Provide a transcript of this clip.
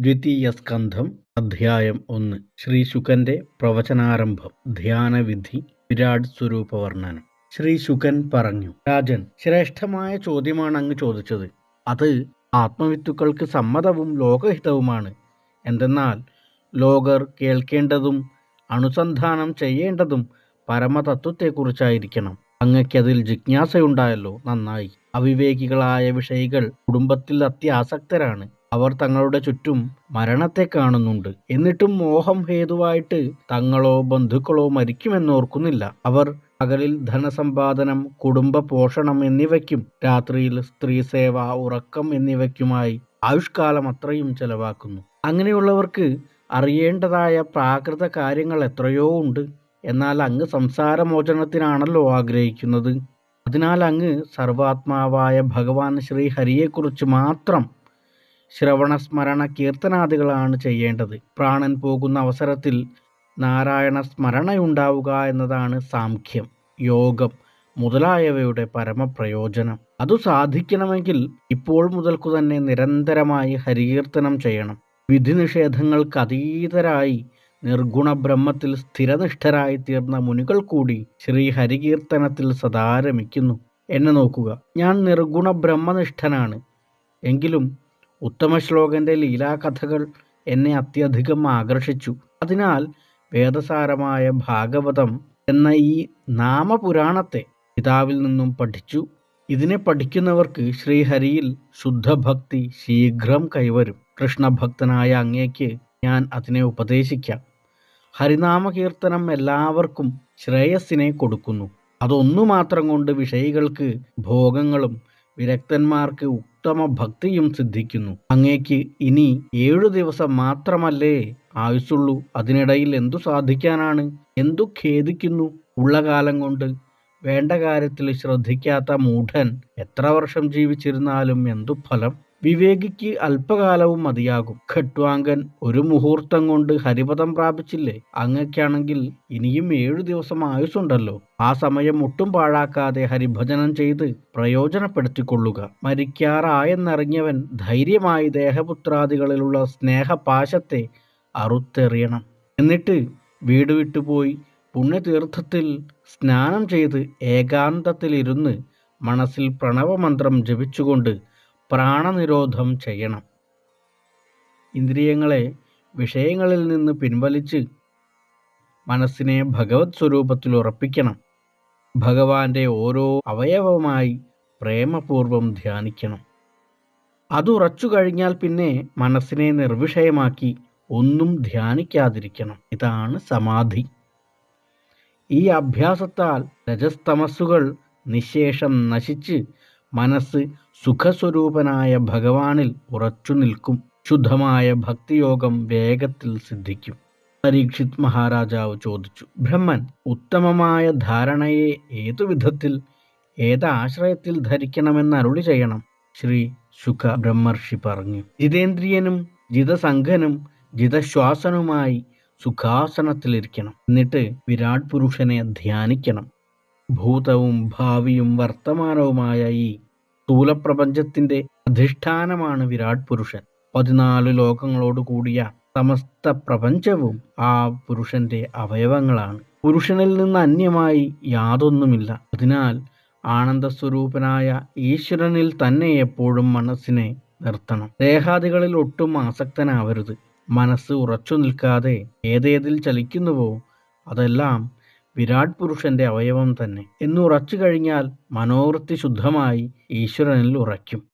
ദ്വിതീയ സ്കന്ധം അധ്യായം ഒന്ന്. ശ്രീ പ്രവചനാരംഭം. ധ്യാനവിധി വിരാട് സ്വരൂപ വർണനം ശ്രീ പറഞ്ഞു രാജൻ ശ്രേഷ്ഠമായ ചോദ്യമാണ് അങ്ങ് ചോദിച്ചത്. അത് ആത്മവിത്തുക്കൾക്ക് സമ്മതവും ലോകഹിതവുമാണ്. എന്തെന്നാൽ ലോകർ കേൾക്കേണ്ടതും അനുസന്ധാനം ചെയ്യേണ്ടതും പരമതത്വത്തെക്കുറിച്ചായിരിക്കണം. അങ്ങയ്ക്കതിൽ ജിജ്ഞാസയുണ്ടായല്ലോ നന്നായി. അവിവേകികളായ വിഷയികൾ കുടുംബത്തിൽ അത്യാസക്തരാണ്. അവർ തങ്ങളുടെ ചുറ്റും മരണത്തെ കാണുന്നുണ്ട്. എന്നിട്ടും മോഹം ഹേതുവായിട്ട് തങ്ങളോ ബന്ധുക്കളോ മരിക്കുമെന്നോർക്കുന്നില്ല അവർ പകലിൽ ധനസമ്പാദനം കുടുംബ പോഷണം എന്നിവയ്ക്കും രാത്രിയിൽ സ്ത്രീ സേവ ഉറക്കം എന്നിവയ്ക്കുമായി ആയുഷ്കാലം അത്രയും ചെലവാക്കുന്നു. അങ്ങനെയുള്ളവർക്ക് അറിയേണ്ടതായ പ്രാകൃത കാര്യങ്ങൾ എത്രയോ ഉണ്ട്. എന്നാൽ അങ്ങ് സംസാരമോചനത്തിനാണല്ലോ ആഗ്രഹിക്കുന്നത്. അതിനാൽ അങ്ങ് സർവാത്മാവായ ഭഗവാൻ ശ്രീ ഹരിയെക്കുറിച്ച് മാത്രം ശ്രവണസ്മരണ കീർത്തനാദികളാണ് ചെയ്യേണ്ടത്. പ്രാണൻ പോകുന്ന അവസരത്തിൽ നാരായണ സ്മരണയുണ്ടാവുക എന്നതാണ് സാംഖ്യം യോഗം മുതലായവയുടെ പരമപ്രയോജനം. അത് സാധിക്കണമെങ്കിൽ ഇപ്പോൾ മുതൽക്കു തന്നെ നിരന്തരമായി ഹരികീർത്തനം ചെയ്യണം. വിധി നിഷേധങ്ങൾക്ക് അതീതരായി നിർഗുണ ബ്രഹ്മത്തിൽ സ്ഥിരനിഷ്ഠരായി തീർന്ന മുനികൾ കൂടി ശ്രീ ഹരികീർത്തനത്തിൽ സദാ രമിക്കുന്നു എന്നെ നോക്കുക ഞാൻ നിർഗുണ ബ്രഹ്മനിഷ്ഠനാണ് എങ്കിലും ഉത്തമ ശ്ലോകന്റെ ലീലാകഥകൾ എന്നെ അത്യധികം ആകർഷിച്ചു. അതിനാൽ വേദസാരമായ ഭാഗവതം എന്ന ഈ നാമപുരാണത്തെ പിതാവിൽ നിന്നും പഠിച്ചു. ഇതിനെ പഠിക്കുന്നവർക്ക് ശ്രീഹരിയിൽ ശുദ്ധഭക്തി ശീഘ്രം കൈവരും. കൃഷ്ണഭക്തനായ അങ്ങേക്ക് ഞാൻ അതിനെ ഉപദേശിക്കാം. ഹരിനാമകീർത്തനം എല്ലാവർക്കും ശ്രേയസ്സിനെ കൊടുക്കുന്നു. അതൊന്നു മാത്രം കൊണ്ട് വിഷയികൾക്ക് ഭോഗങ്ങളും വിരക്തന്മാർക്ക് ഉത്തമ ഭക്തിയും സിദ്ധിക്കുന്നു. അങ്ങേക്ക് ഇനി ഏഴു ദിവസം മാത്രമല്ലേ ആയുസുള്ളൂ അതിനിടയിൽ എന്തു സാധിക്കാനാണ്? എന്തു ഖേദിക്കുന്നു? ഉള്ള കാലം കൊണ്ട് വേണ്ട കാര്യത്തിൽ ശ്രദ്ധിക്കാത്ത മൂഢൻ എത്ര വർഷം ജീവിച്ചിരുന്നാലും എന്തു ഫലം? വിവേകിക്ക് അല്പകാലവും മതിയാകും. ഖട്വാങ്കൻ ഒരു മുഹൂർത്തം കൊണ്ട് ഹരിപദം പ്രാപിച്ചില്ലേ? അങ്ങയ്ക്കാണെങ്കിൽ ഇനിയും ഏഴു ദിവസം ആയുസുണ്ടല്ലോ ആ സമയം ഒട്ടും പാഴാക്കാതെ ഹരിഭജനം ചെയ്ത് പ്രയോജനപ്പെടുത്തിക്കൊള്ളുക. മരിക്കാറായെന്നറിഞ്ഞവൻ ധൈര്യമായി ദേഹപുത്രാദികളിലുള്ള സ്നേഹപാശത്തെ അറുത്തെറിയണം. എന്നിട്ട് വീട് വിട്ടുപോയി പുണ്യതീർത്ഥത്തിൽ സ്നാനം ചെയ്ത് ഏകാന്തത്തിലിരുന്ന് മനസ്സിൽ പ്രണവമന്ത്രം ജപിച്ചുകൊണ്ട് പ്രാണനിരോധം ചെയ്യണം. ഇന്ദ്രിയങ്ങളെ വിഷയങ്ങളിൽ നിന്ന് പിൻവലിച്ച് മനസ്സിനെ ഭഗവത് സ്വരൂപത്തിൽ ഉറപ്പിക്കണം. ഭഗവാന്റെ ഓരോ അവയവമായി പ്രേമപൂർവം ധ്യാനിക്കണം. അതുറച്ചു കഴിഞ്ഞാൽ പിന്നെ മനസ്സിനെ നിർവിഷയമാക്കി ഒന്നും ധ്യാനിക്കാതിരിക്കണം. ഇതാണ് സമാധി. ഈ അഭ്യാസത്താൽ രജസ്തമസ്സുകൾ നിശേഷം നശിച്ച് മനസ്സ് സുഖസ്വരൂപനായ ഭഗവാനിൽ ഉറച്ചു നിൽക്കും. ശുദ്ധമായ ഭക്തിയോഗം വേഗത്തിൽ സിദ്ധിക്കും. പരീക്ഷിത് മഹാരാജാവ് ചോദിച്ചു ബ്രഹ്മൻ ഉത്തമമായ ധാരണയെ ഏതു വിധത്തിൽ ഏതാശ്രയത്തിൽ ധരിക്കണമെന്ന് അരുളി ചെയ്യണം? ശ്രീ ശുഖ ബ്രഹ്മർഷി പറഞ്ഞു ജിതേന്ദ്രിയനും ജിതസംഘനും ജിതശ്വാസനുമായി സുഖാസനത്തിലിരിക്കണം. എന്നിട്ട് വിരാട് പുരുഷനെ ധ്യാനിക്കണം. ഭൂതവും ഭാവിയും വർത്തമാനവുമായ ഈ സ്ഥൂലപ്രപഞ്ചത്തിന്റെ അധിഷ്ഠാനമാണ് വിരാട് പുരുഷൻ. പതിനാല് ലോകങ്ങളോട് കൂടിയ സമസ്ത പ്രപഞ്ചവും ആ പുരുഷന്റെ അവയവങ്ങളാണ്. പുരുഷനിൽ നിന്ന് അന്യമായി യാതൊന്നുമില്ല. അതിനാൽ ആനന്ദസ്വരൂപനായ ഈശ്വരനിൽ തന്നെ എപ്പോഴും മനസ്സിനെ നിർത്തണം. ദേഹാദികളിൽ ഒട്ടും ആസക്തനാവരുത്. മനസ്സ് ഉറച്ചു നിൽക്കാതെ ഏതേതിൽ ചലിക്കുന്നുവോ അതെല്ലാം വിരാട് പുരുഷന്റെ അവയവം തന്നെ. എന്നുറച്ചു കഴിഞ്ഞാൽ മനോവൃത്തി ശുദ്ധമായി ഈശ്വരനിൽ ഉറയ്ക്കും.